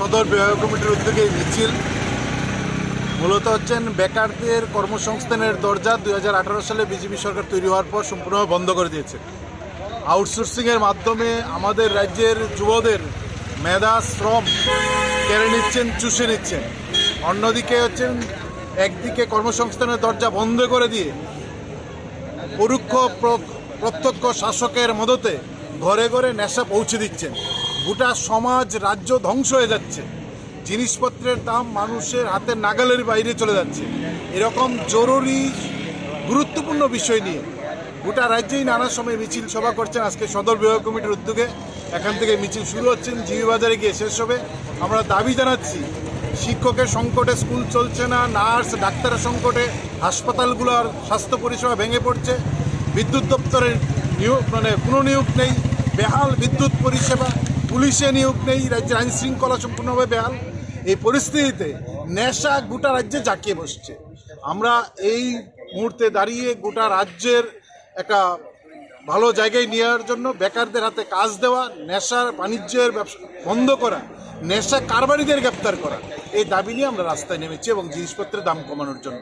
সদর বিভাগ কমিটির উদ্যোগে এই মিছিল। মূলত হচ্ছেন বেকারদের কর্মসংস্থানের দরজা দুই হাজার আঠারো সালে বিজেপি সরকার তৈরি হওয়ার পর সম্পূর্ণভাবে বন্ধ করে দিয়েছে। আউটসোর্সিংয়ের মাধ্যমে আমাদের রাজ্যের যুবদের মেধা, শ্রম কেড়ে নিচ্ছেন, চুষে নিচ্ছেন। অন্যদিকে হচ্ছেন, একদিকে কর্মসংস্থানের দরজা বন্ধ করে দিয়ে পরোক্ষ প্র- প্রত্যক্ষ শাসকের মদতে ঘরে ঘরে নেশা পৌঁছে দিচ্ছেন। গোটা সমাজ, রাজ্য ধ্বংস হয়ে যাচ্ছে। জিনিসপত্রের দাম মানুষের হাতের নাগালের বাইরে চলে যাচ্ছে। এরকম জরুরি, গুরুত্বপূর্ণ বিষয় নিয়ে গোটা রাজ্যেই নানা সময় মিছিল সভা করছেন আজকে সদর বিভাগ কমিটির উদ্যোগে। এখান থেকে মিছিল শুরু হচ্ছেন, জিবি বাজারে গিয়ে শেষ হবে। আমরা দাবি জানাচ্ছি, শিক্ষকের সংকটে স্কুল চলছে না, নার্স, ডাক্তারের সংকটে হাসপাতালগুলোর স্বাস্থ্য পরিষেবা ভেঙে পড়ছে। বিদ্যুৎ দপ্তরের নিয়োগ মানে কোনো নিয়োগ নেই। বেহাল বিদ্যুৎ পরিষেবা। পুলিশে নিয়োগ নেই, রাজ্যের আইন শৃঙ্খলা সম্পূর্ণভাবে বেহাল। এই পরিস্থিতিতে নেশা গোটা রাজ্যে জাঁকিয়ে বসছে। আমরা এই মুহূর্তে দাঁড়িয়ে গোটা রাজ্যের একটা ভালো জায়গায় নেওয়ার জন্য, বেকারদের হাতে কাজ দেওয়া, নেশার বাণিজ্যের ব্যবসা বন্ধ করা, নেশা কারবারিদের গ্রেপ্তার করা, এই দাবি নিয়ে আমরা রাস্তায় নেমেছি এবং জিনিসপত্রের দাম কমানোর জন্য।